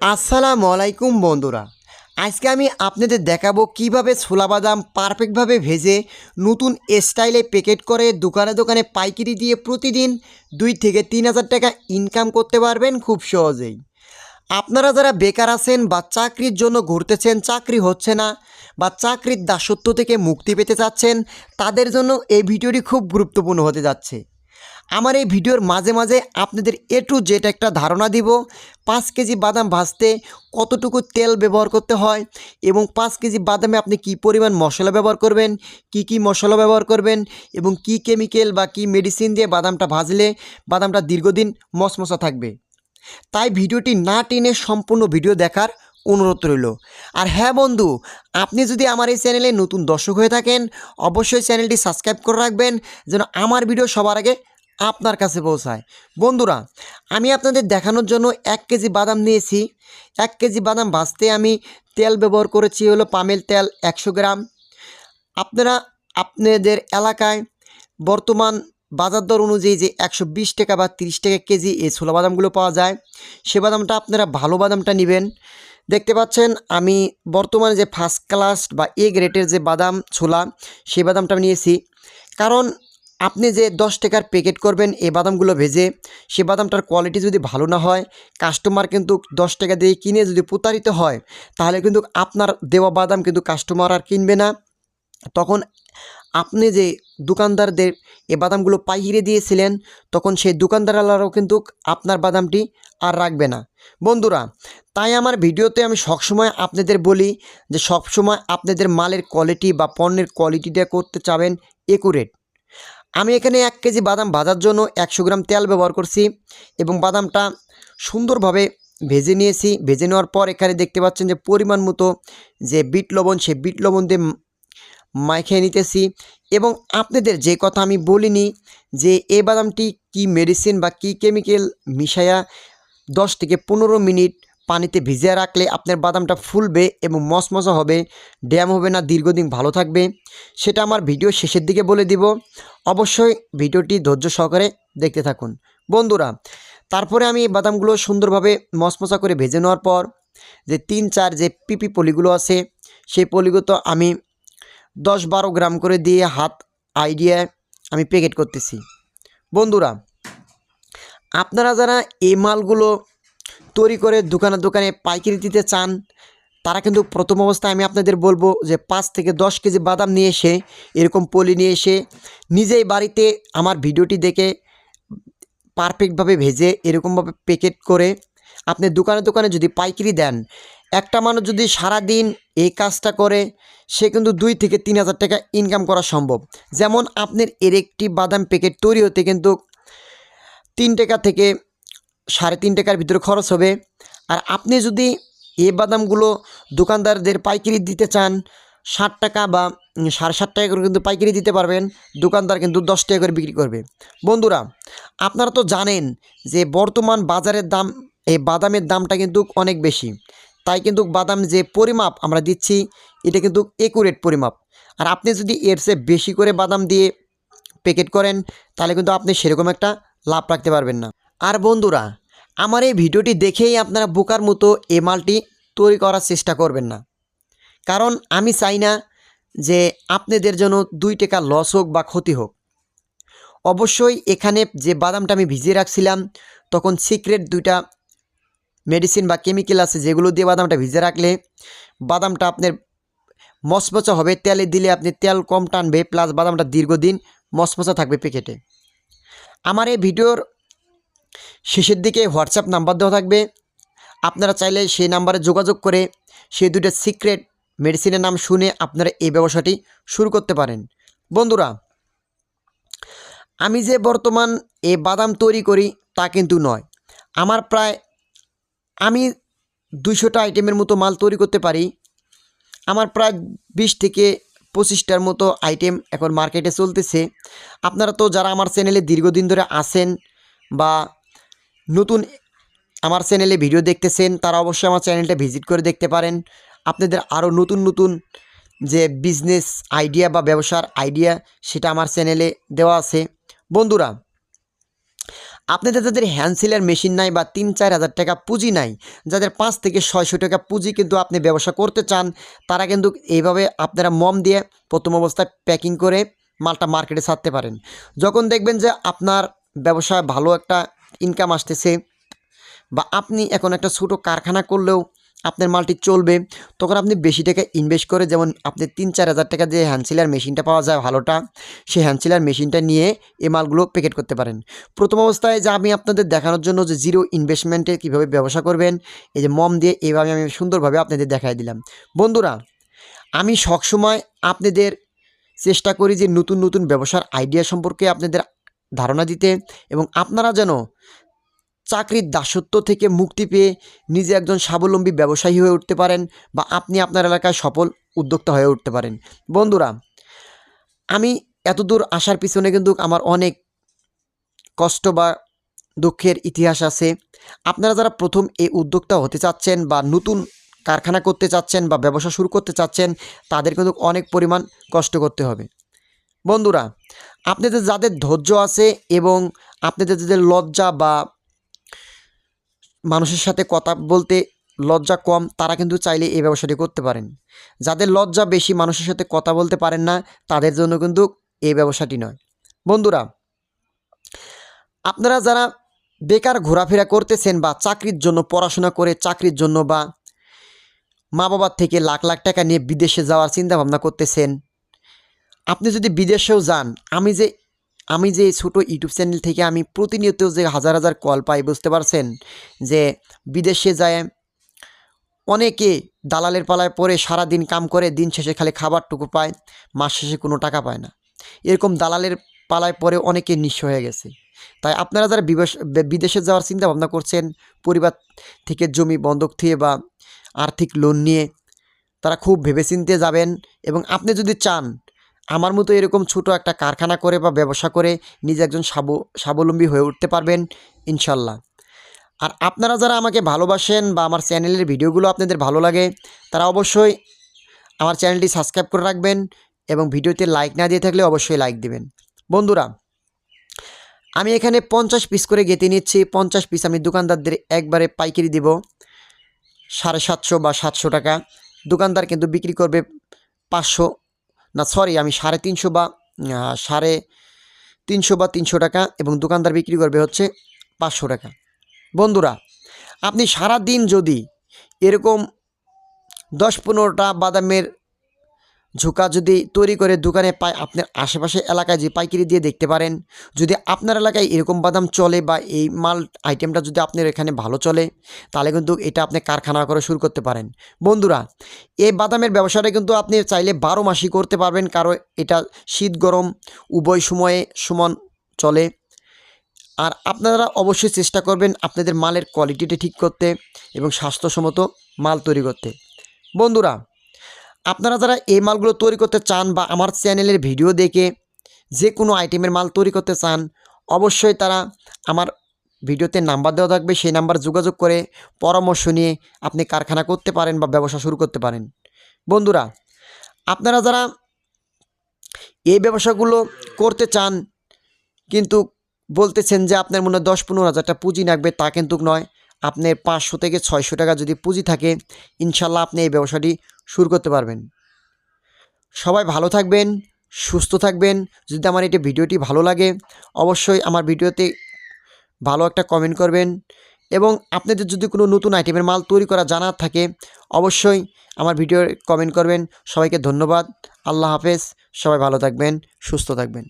আসসালামু আলাইকুম, বন্ধুরা। আজকে আমি আপনাদের দেখাবো কীভাবে ছোলা বাদাম পারফেক্টভাবে ভেজে নতুন স্টাইলে প্যাকেট করে দোকানে দোকানে পাইকারি দিয়ে প্রতিদিন দুই থেকে তিন হাজার টাকা ইনকাম করতে পারবেন খুব সহজেই। আপনারা যারা বেকার আছেন বা চাকরির জন্য ঘুরতেছেন, চাকরি হচ্ছে না বা চাকরির দাসত্ব থেকে মুক্তি পেতে চাচ্ছেন, তাদের জন্য এই ভিডিওটি খুব গুরুত্বপূর্ণ হতে যাচ্ছে। আমার এই ভিডিওর মাঝে মাঝে আপনাদের এ টু জেড একটা ধারণা দিব। পাঁচ কেজি বাদাম ভাজতে কতটুকু তেল ব্যবহার করতে হয় এবং পাঁচ কেজি বাদামে আপনি কি পরিমাণ মশলা ব্যবহার করবেন, কি কি মশলা ব্যবহার করবেন এবং কি কেমিক্যাল বা কি মেডিসিন দিয়ে বাদামটা ভাজলে বাদামটা দীর্ঘদিন মশমশা থাকবে। তাই ভিডিওটি না টেনে সম্পূর্ণ ভিডিও দেখার অনুরোধ রইল। আর হ্যাঁ বন্ধু, আপনি যদি আমার এই চ্যানেলে নতুন দর্শক হয়ে থাকেন, অবশ্যই চ্যানেলটি সাবস্ক্রাইব করে রাখবেন যেন আমার ভিডিও সবার আগে আপনার কাছে পৌঁছায়। বন্ধুরা, আমি আপনাদের দেখানোর জন্য এক কেজি বাদাম নিয়েছি। এক কেজি বাদাম ভাজতে আমি তেল ব্যবহার করেছি হলো পামেল তেল একশো গ্রাম। আপনারা আপনাদের এলাকায় বর্তমান বাজার দর অনুযায়ী যে একশো বিশ টাকা বা তিরিশ টাকা কেজি এই ছোলা বাদামগুলো পাওয়া যায়, সে বাদামটা আপনারা ভালো বাদামটা নেবেন। দেখতে পাচ্ছেন, আমি বর্তমানে যে ফার্স্ট ক্লাস বা এ গ্রেটের যে বাদাম, ছোলা, সেই বাদামটা নিয়েছি। কারণ আপনি যে দশ টাকার প্যাকেট করবেন, এই বাদামগুলো ভেজে, সে বাদামটার কোয়ালিটি যদি ভালো না হয় কাস্টমার কিন্তু দশ টাকা দিয়ে কিনে যদি প্রতারিত হয়, তাহলে কিন্তু আপনার দেওয়া বাদাম কিন্তু কাস্টমার আর কিনবে না। তখন আপনি যে দোকানদারদের এ বাদামগুলো পাইকিরে দিয়েছিলেন, তখন সেই দোকানদারওয়ালারাও কিন্তু আপনার বাদামটি আর রাখবে না। বন্ধুরা, তাই আমার ভিডিওতে আমি সবসময় আপনাদের বলি যে সবসময় আপনাদের মালের কোয়ালিটি বা পণ্যের কোয়ালিটিটা করতে চাবেন একুরেট আমি এখানে এক কেজি বাদাম ভাজার জন্য একশো গ্রাম তেল ব্যবহার করছি এবং বাদামটা সুন্দরভাবে ভেজে নিয়েছি। ভেজে নেওয়ার পর এখানে দেখতে পাচ্ছেন যে পরিমাণ মতো যে বিট লবণ সে বিট লবণ দিয়ে মাখিয়ে নিতেছি এবং আপনাদের যে কথা আমি বলিনি যে এই বাদামটি কি মেডিসিন বা কি কেমিক্যাল মিশায়া দশ থেকে পনেরো মিনিট পানিতে ভিজিয়ে রাখলে আপনার বাদামটা ফুলবে এবং মশমশা হবে, ড্যাম হবে না, দীর্ঘদিন ভালো থাকবে। সেটা আমার ভিডিও শেষের দিকে বলে দিব। অবশ্যই ভিডিওটি ধৈর্য সহকারে দেখতে থাকুন। বন্ধুরা, তারপরে আমি বাদামগুলো সুন্দরভাবে মশমশা করে ভেজে নেওয়ার পর, যে তিন চার যে পিপি পলিগুলো আছে, সেই পলিগুলো তো আমি দশ বারো গ্রাম করে দিয়ে হাত আইডিয়ায় আমি প্যাকেট করতেছি। বন্ধুরা, আপনারা যারা এই মালগুলো তৈরি করে দোকানে দোকানে পাইকারি দিতে চান, তারা কিন্তু প্রথম অবস্থায় আমি আপনাদের বলব যে পাঁচ থেকে দশ কেজি বাদাম নিয়ে এসে, এরকম পলি নিয়ে এসে নিজেই বাড়িতে আমার ভিডিওটি দেখে পারফেক্টভাবে ভেজে, এরকমভাবে প্যাকেট করে আপনি দোকানে দোকানে যদি পাইকারি দেন, একটা মানুষ যদি সারা দিন এই কাজটা করে, সে কিন্তু দুই থেকে তিন হাজার টাকা ইনকাম করা সম্ভব। যেমন আপনার এর একটি বাদাম প্যাকেট তৈরি হতে কিন্তু তিন টাকা থেকে সাড়ে তিন টাকার ভিতরে খরচ হবে। আর আপনি যদি এ বাদামগুলো দোকানদারদের পাইকারি দিতে চান, ষাট টাকা বা সাড়ে ষাট টাকা করে কিন্তু পাইকারি দিতে পারবেন। দোকানদার কিন্তু দশ টাকা করে বিক্রি করবে। বন্ধুরা, আপনারা তো জানেন যে বর্তমান বাজারের দাম, এই বাদামের দামটা কিন্তু অনেক বেশি। তাই কিন্তু বাদাম যে পরিমাপ আমরা দিচ্ছি, এটা কিন্তু একুরেট পরিমাপ। আর আপনি যদি এর চেয়ে বেশি করে বাদাম দিয়ে প্যাকেট করেন, তাহলে কিন্তু আপনি সেরকম একটা লাভ রাখতে পারবেন না। আর বন্ধুরা আমার এই ভিডিওটি দেখেই আপনারা বোকার মতো এ মালটি তৈরি করার চেষ্টা করবেন না। কারণ আমি চাই না যে আপনাদের জন্য দুই টাকা লস হোক বা ক্ষতি হোক। অবশ্যই এখানে যে বাদামটা আমি ভিজিয়ে রাখছিলাম, তখন সিক্রেট দুইটা মেডিসিন বা কেমিক্যাল আছে যেগুলো দিয়ে বাদামটা ভিজে রাখলে বাদামটা আপনার মচমচা হবে, তেলে দিলে আপনি তেল কম টানবে প্লাস বাদামটা দীর্ঘদিন মচমচা থাকবে প্যাকেটে আমার এই ভিডিওর শেষের দিকে হোয়াটসঅ্যাপ নাম্বার দেওয়া থাকবে। আপনারা চাইলে সেই নাম্বারে যোগাযোগ করে সেই দুটো সিক্রেট মেডিসিনের নাম শুনে আপনারা এই ব্যবসাটি শুরু করতে পারেন। বন্ধুরা, আমি যে বর্তমান এই বাদাম তৈরি করি তা কিন্তু নয়। আমার প্রায় আমি দুইশোটা আইটেমের মতো মাল তৈরি করতে পারি। আমার প্রায় বিশ থেকে পঁচিশটার মতো আইটেম এখন মার্কেটে চলতেছে। আপনারা তো যারা আমার চ্যানেলে দীর্ঘদিন ধরে আসেন বা নতুন আমার চ্যানেলে ভিডিও দেখতেছেন, তারা অবশ্যই আমার চ্যানেলটা ভিজিট করে দেখতে পারেন। আপনাদের আরও নতুন নতুন যে বিজনেস আইডিয়া বা ব্যবসার আইডিয়া সেটা আমার চ্যানেলে দেওয়া আছে। বন্ধুরা, আপনাদের যাদের হ্যান্ড সিলার মেশিন নাই বা তিন চার হাজার টাকা পুঁজি নাই, যাদের পাঁচ থেকে ছয়শো টাকা পুঁজি কিন্তু আপনি ব্যবসা করতে চান, তারা কিন্তু এইভাবে আপনারা মম দিয়ে প্রথম অবস্থায় প্যাকিং করে মালটা মার্কেটে ছাড়তে পারেন। যখন দেখবেন যে আপনার ব্যবসায় ভালো একটা ইনকাম আসতেছে বা আপনি এখন একটা ছোটো কারখানা করলেও আপনার মালটি চলবে, তখন আপনি বেশি টাকা ইনভেস্ট করে যেমন আপনি তিন চার হাজার টাকা যে হ্যান্ডসিলার মেশিনটা পাওয়া যায় ভালোটা, সেই হ্যান্ডসিলার মেশিনটা নিয়ে এ মালগুলো প্যাকেট করতে পারেন। প্রথম অবস্থায় যে আমি আপনাদের দেখানোর জন্য যে জিরো ইনভেস্টমেন্টে কীভাবে ব্যবসা করবেন, এই যে মম দিয়ে এইভাবে আমি সুন্দরভাবে আপনাদের দেখাই দিলাম। বন্ধুরা, আমি সবসময় আপনাদের চেষ্টা করি যে নতুন নতুন ব্যবসার আইডিয়া সম্পর্কে আপনাদের ধারণা দিতে এবং আপনারা যেন চাকরির দাসত্ব থেকে মুক্তি পেয়ে নিজে একজন স্বাবলম্বী ব্যবসায়ী হয়ে উঠতে পারেন বা আপনি আপনার এলাকায় সফল উদ্যোক্তা হয়ে উঠতে পারেন। বন্ধুরা, আমি এতদূর আসার পিছনে কিন্তু আমার অনেক কষ্ট বা দুঃখের ইতিহাস আছে। আপনারা যারা প্রথম এই উদ্যোক্তা হতে চাচ্ছেন বা নতুন কারখানা করতে চাচ্ছেন বা ব্যবসা শুরু করতে চাচ্ছেন, তাদের কিন্তু অনেক পরিমাণ কষ্ট করতে হবে। বন্ধুরা, আপনাদের যাদের ধৈর্য আছে এবং আপনাদের যাদের লজ্জা বা মানুষের সাথে কথা বলতে লজ্জা কম, তারা কিন্তু চাইলে এই ব্যবসাটি করতে পারেন। যাদের লজ্জা বেশি, মানুষের সাথে কথা বলতে পারেন না, তাদের জন্য কিন্তু এই ব্যবসাটি নয়। বন্ধুরা, আপনারা যারা বেকার ঘোরাফেরা করতেছেন বা চাকরির জন্য পড়াশোনা করে, চাকরির জন্য বা মা বাবার থেকে লাখ লাখ টাকা নিয়ে বিদেশে যাওয়ার চিন্তাভাবনা করতেছেন আপনি যদি বিদেশেও যান, আমি যে আমি যে ছোট ইউটিউব চ্যানেল থেকে আমি প্রতিনিয়ত যে হাজার হাজার কল পাই, বুঝতে পারছেন? যে বিদেশে যায়, অনেকে দালালের পালায় পরে সারা দিন কাম করে, দিন শেষে খালি খাবারটুকু পায়, মাস শেষে কোনো টাকা পায় না। এরকম দালালের পালায় পরে অনেকে নিঃস্ব হয়ে গেছে। তাই আপনারা যারা বিদেশে যাওয়ার চিন্তা ভাবনা করছেন, পরিবার থেকে জমি বন্ধক থেকে বা আর্থিক লোন নিয়ে, তারা খুব ভেবেচিন্তে যাবেন এবং আপনি যদি চান আমার মতো এরকম ছোট একটা কারখানা করে বা ব্যবসা করে নিজে একজন স্বাব- স্বাবলম্বী হয়ে উঠতে পারবেন, ইনশাল্লাহ। আর আপনারা যারা আমাকে ভালোবাসেন বা আমার চ্যানেলের ভিডিওগুলো আপনাদের ভালো লাগে, তারা অবশ্যই আমার চ্যানেলটি সাবস্ক্রাইব করে রাখবেন এবং ভিডিওতে লাইক না দিয়ে থাকলে অবশ্যই লাইক দিবেন। বন্ধুরা, আমি এখানে পঞ্চাশ পিস করে গেতে নিচ্ছি। পঞ্চাশ পিস আমি দোকানদারদের একবারে পাইকারি দেব। সাড়ে সাতশো বা সাতশো টাকা। দোকানদার কিন্তু বিক্রি করবে পাঁচশো না সরি আমি সাড়ে তিনশো বা সাড়ে তিনশো বা তিনশো টাকা এবং দোকানদার বিক্রি করবে হচ্ছে পাঁচশো টাকা। বন্ধুরা, আপনি সারা দিন যদি এরকম দশ পনেরোটা বাদামের ঝুঁকা যদি তৈরি করে দোকানে পায়, আপনার আশেপাশে এলাকায় যে পাইকারি দিয়ে দেখতে পারেন। যদি আপনার এলাকায় এরকম বাদাম চলে বা এই মাল আইটেমটা যদি আপনার এখানে ভালো চলে, তাহলে কিন্তু এটা আপনি কারখানা করে শুরু করতে পারেন। বন্ধুরা, এই বাদামের ব্যবসাটা কিন্তু আপনি চাইলে বারো মাসই করতে পারবেন, কারণ এটা শীত গরম, উভয় সময়ে সমান চলে। আর আপনারা অবশ্যই চেষ্টা করবেন আপনাদের মালের কোয়ালিটিটা ঠিক করতে এবং স্বাস্থ্যসম্মত মাল তৈরি করতে। বন্ধুরা আপনারা যারা এই মালগুলো তৈরি করতে চান বা আমার চ্যানেলের ভিডিও দেখে যে কোনো আইটেমের মাল তৈরি করতে চান, অবশ্যই তারা আমার ভিডিওতে নাম্বার দেওয়া থাকবে। সেই নাম্বার যোগাযোগ করে পরামর্শ নিয়ে আপনি কারখানা করতে পারেন বা ব্যবসা শুরু করতে পারেন। বন্ধুরা, আপনারা যারা এই ব্যবসাগুলো করতে চান কিন্তু বলতেছেন যে আপনার মনে হয় দশ পনেরো হাজারটা পুঁজি লাগবে, তা কিন্তু নয়। আপনার পাঁচশো থেকে ছয়শো টাকা যদি পুঁজি থাকে, ইনশাল্লাহ আপনি এই ব্যবসাটি শুরু করতে পারবেন। সবাই ভালো থাকবেন, সুস্থ থাকবেন। যদি আমার এটা ভিডিওটি ভালো লাগে, অবশ্যই আমার ভিডিওতে ভালো একটা কমেন্ট করবেন। এবং আপনাদের যদি কোনো নতুন আইটেমের মাল তৈরি করা জানার থাকে, অবশ্যই আমার ভিডিও কমেন্ট করবেন। সবাইকে ধন্যবাদ। আল্লাহ হাফেজ। সবাই ভালো থাকবেন, সুস্থ থাকবেন।